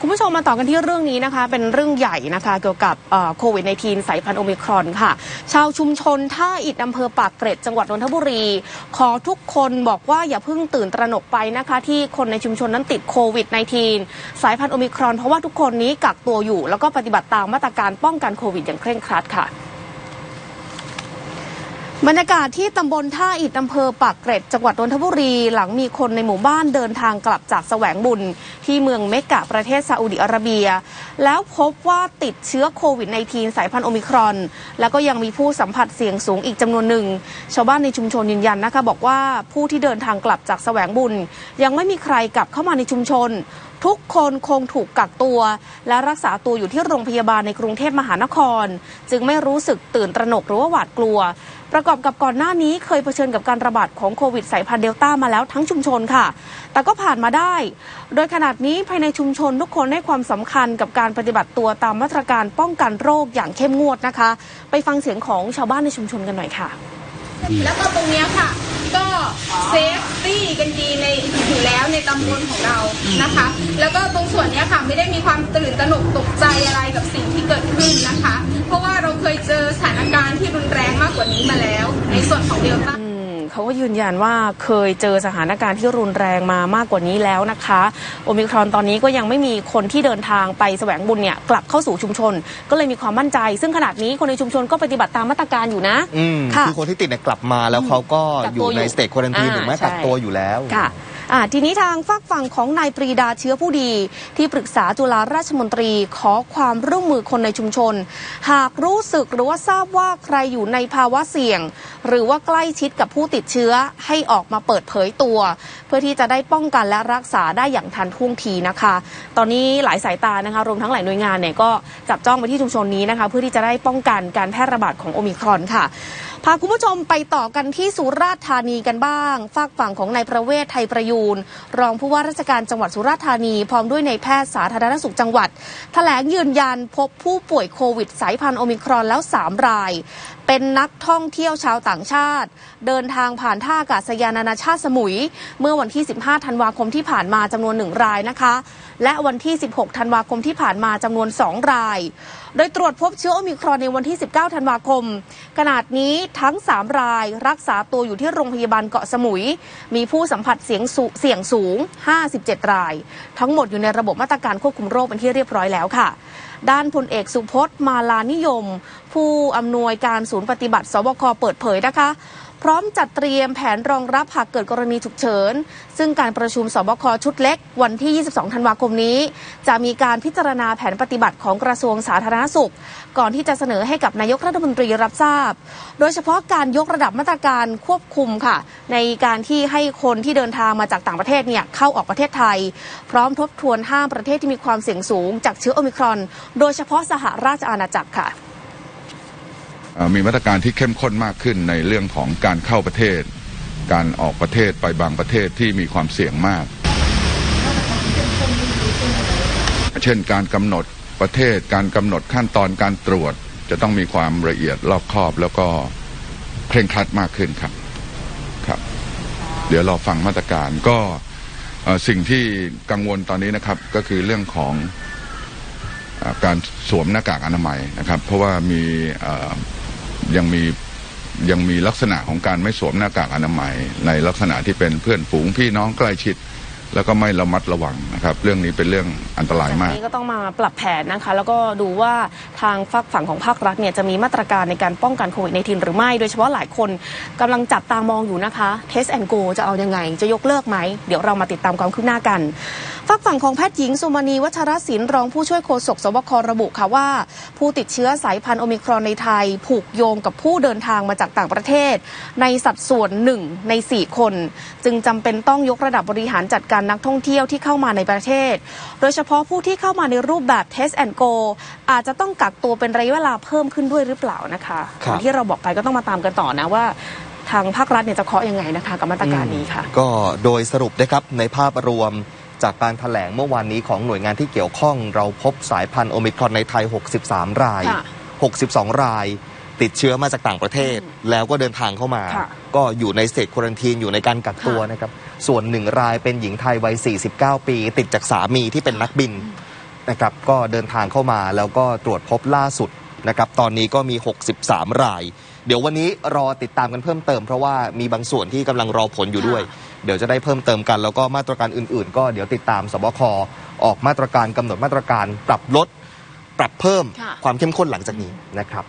คุณผู้ชมมาต่อกันที่เรื่องนี้นะคะ เป็นเรื่องใหญ่นะคะ เกี่ยวกับโควิด -19 สายพันธุ์โอมิครอนค่ะ ชาวชุมชนท่าอิฐอำเภอปากเกร็ดจังหวัดนนทบุรี ขอทุกคนบอกว่าอย่าเพิ่งตื่นตระหนกไปนะคะ ที่คนในชุมชนนั้นติดโควิด -19 สายพันธุ์โอมิครอนเพราะว่าทุกคนนี้กักตัวอยู่ แล้วก็ปฏิบัติตามมาตรการป้องกันโควิดอย่างเคร่งครัดค่ะ บรรยากาศที่ตำบลท่าอิฐอำเภอปากเกร็ด จังหวัดนนทบุรี หลังมีคนในหมู่บ้านเดินทางกลับจากแสวงบุญ ที่เมืองเมกะประเทศซาอุดิอาระเบีย แล้วพบว่าติดเชื้อโควิด -19 สายพันธุ์โอมิครอน แล้วก็ยังมีผู้สัมผัสเสี่ยงสูงอีกจำนวนหนึ่ง ชาวบ้านในชุมชนยืนยันนะคะ บอกว่าผู้ที่เดินทางกลับจากแสวงบุญ ยังไม่มีใครกลับเข้ามาในชุมชน ทุกคนคงถูกกักตัว และรักษาตัวอยู่ที่โรงพยาบาลในกรุงเทพมหานคร จึงไม่รู้สึกตื่นตระหนกหรือว่าหวาดกลัว ประกอบกับก่อนหน้านี้เคยเผชิญกับการระบาดของโควิดสายพันธุ์เดลต้ามาแล้วทั้งชุมชนค่ะ แต่ก็ผ่านมาได้ โดยขนาดนี้ภายในชุมชนทุกคนให้ความสำคัญกับการปฏิบัติตัวตามมาตรการป้องกันโรคอย่างเข้มงวดนะคะ ไปฟังเสียงของชาวบ้านในชุมชนกันหน่อยค่ะ แล้วก็ตรงเนี้ยค่ะ ก็เซฟตี้กันดี ตำบลของเรานะคะ แล้วก็ตรงส่วนเนี้ยค่ะไม่ได้มีความตื่นตระหนกตกใจอะไรกับสิ่งที่เกิดขึ้นนะคะ เพราะว่าเราเคยเจอสถานการณ์ที่รุนแรงมากกว่านี้มาแล้ว ในส่วนของเดลต้าอืมเขาก็ยืนยันว่าเคยเจอสถานการณ์ที่รุนแรงมามากกว่านี้แล้วนะคะ โอมิครอนตอนนี้ก็ยังไม่มีคนที่เดินทางไปแสวงบุญเนี่ยกลับเข้าสู่ชุมชน ก็เลยมีความมั่นใจ ซึ่งขนาดนี้คนในชุมชนก็ปฏิบัติตามมาตรการอยู่นะอืมค่ะคือคนที่ติดเนี่ยกลับมาแล้วเขาก็กักอตัวยู่ในอยู่สเตจควอนตีนอ่าถูกไหมใช่กักตัวอยู่แล้วค่ะอ่า ทีนี้ทางฝากฝั่งของนายปรีดาเชื้อผู้ดี ที่ปรึกษาจุฬาราชมนตรีขอความร่วมมือคนในชุมชน หากรู้สึกหรือว่าทราบว่าใครอยู่ในภาวะเสี่ยง หรือว่าใกล้ชิดกับผู้ติดเชื้อให้ออกมาเปิดเผยตัว เพื่อที่จะได้ป้องกันและรักษาได้อย่างทันท่วงทีนะคะ ตอนนี้หลายสายตานะคะรวมทั้งหลายหน่วยงานเนี่ยก็จับจ้องไปที่ชุมชนนี้นะคะ เพื่อที่จะได้ป้องกันการแพร่ระบาดของโอมิครอนค่ะพาคุณผู้ชมไปต่อกันที่สุราษฎร์ธานีกันบ้าง ฝากฝั่งของนายประเวศไทยประยูนรองผู้ว่าราชการจังหวัดสุราษฎร์ธานี พร้อมด้วยนายแพทย์สาธารณสุขจังหวัดแถลงยืนยันพบผู้ป่วยโควิดสายพันธุ์โอมิครอนแล้ว 3 ราย เป็นนักท่องเที่ยวชาวต่างชาติ เดินทางผ่านท่าอากาศยานนานาชาติสมุย เมื่อวันที่ 15 ธันวาคมที่ผ่านมาจำนวน 1 รายนะคะ และวันที่ 16 ธันวาคมที่ผ่านมาจำนวน 2 ราย โดยตรวจพบเชื้อโอมิครอนในวันที่ 19 ธันวาคม ขนาดนี้ทั้ง 3 รายรักษาตัวอยู่ที่โรงพยาบาลเกาะสมุย มีผู้สัมผัสเสียงสูเสี่ยงสูง 57 ราย ทั้งหมดอยู่ในระบบมาตรการควบคุมโรคเป็นที่เรียบร้อยแล้วค่ะด้านพลเอกสุพจน์มาลานิยม ผู้อำนวยการศูนย์ปฏิบัติสบคเปิดเผยนะคะ พร้อมจัดเตรียมแผนรองรับหากเกิดกรณีฉุกเฉิน ซึ่งการประชุมสบคชุดเล็ก วันที่ 22 ธันวาคมนี้ จะมีการพิจารณาแผนปฏิบัติของกระทรวงสาธารณสุข ก่อนที่จะเสนอให้กับนายกรัฐมนตรีรับทราบ โดยเฉพาะการยกระดับมาตรการควบคุมค่ะ ในการที่ให้คนที่เดินทางมาจากต่างประเทศเนี่ยเข้าออกประเทศไทย พร้อมทบทวนห้ามประเทศที่มีความเสี่ยงสูง จากเชื้อโอมิครอน โดยเฉพาะสหราชอาณาจักรค่ะ มีมาตรการที่เข้มข้นมากขึ้นในเรื่องของการเข้าประเทศ การออกประเทศไปบางประเทศที่มีความเสี่ยงมาก เช่นการกำหนดประเทศการกำหนดขั้นตอนการตรวจ จะต้องมีความละเอียดรอบคอบแล้วก็เคร่งครัดมากขึ้นครับครับ เดี๋ยวเราฟังมาตรการก็สิ่งที่กังวลตอนนี้นะครับก็คือเรื่องของการสวมหน้ากากอนามัยนะครับ เพราะว่ามี ยังมียังมีลักษณะของการไม่สวมหน้ากากอนามัยในลักษณะที่เป็นเพื่อนฝูงพี่น้องใกล้ชิด แล้วก็ไม่ระมัดระวังนะครับ เรื่องนี้เป็นเรื่องอันตรายมากนี้ก็ต้องมาปรับแผนนะคะ แล้วก็ดูว่าทางฝักฝั่งของภาครัฐเนี่ยจะมีมาตรการในการป้องกันโควิดในทีหรือไม่โดยเฉพาะหลายคนกำลังจับตามองอยู่นะคะ Test and Go จะเอายังไง จะยกเลิกไหม เดี๋ยวเรามาติดตามความคืบหน้ากันฝักฝั่งของแพทย์หญิงสุมณีวัชรศิลป์รองผู้ช่วยโฆษกสบคระบุค่ะว่า ผู้ติดเชื้อสายพันธุ์โอมิครอนในไทย ผูกโยงกับผู้เดินทางมาจากต่างประเทศ ในสัดส่วนหนึ่งใน4 คน จึงจำเป็นต้องยกระดับบริหารจัดการนักท่องเที่ยวที่เข้ามาในประเทศ โดยเฉพาะผู้ที่เข้ามาในรูปแบบ Test and Go อาจจะต้องกักตัวเป็นระยะเวลาเพิ่มขึ้นด้วยหรือเปล่านะคะครับอย่างที่เราบอกไปก็ต้องมาตามกันต่อนะว่าทางภาครัฐเนี่ยจะเคาะยังไงนะคะกับมาตรการนี้ค่ะ ก็โดยสรุปนะครับในภาพรวมจากการถแถลงเมื่อวานนี้ของหน่วยงานที่เกี่ยวข้อง เราพบสายพันธุ์โอมิครอนในไทย 63 รายค่ะ62 ราย ติดเชื้อมาจากต่างประเทศ แล้วก็เดินทางเข้ามาค่ะก็อยู่ในสเตจควอนตีนอยู่ในการกักตัวค่ะนะครับ ส่วนหนึ่งรายเป็นหญิงไทยวัย 49 ปี ติดจากสามีที่เป็นนักบินนะครับก็เดินทางเข้ามาแล้วก็ตรวจพบล่าสุดนะครับตอนนี้ก็มี 63 ราย เดี๋ยววันนี้รอติดตามกันเพิ่มเติมเพราะว่ามีบางส่วนที่กำลังรอผลอยู่ด้วย เดี๋ยวจะได้เพิ่มเติมกัน แล้วก็มาตรการอื่นๆ ก็เดี๋ยวติดตามสบคออกมาตรการกำหนดมาตรการปรับลด ปรับเพิ่มค่ะความเข้มข้นหลังจากนี้นะครับ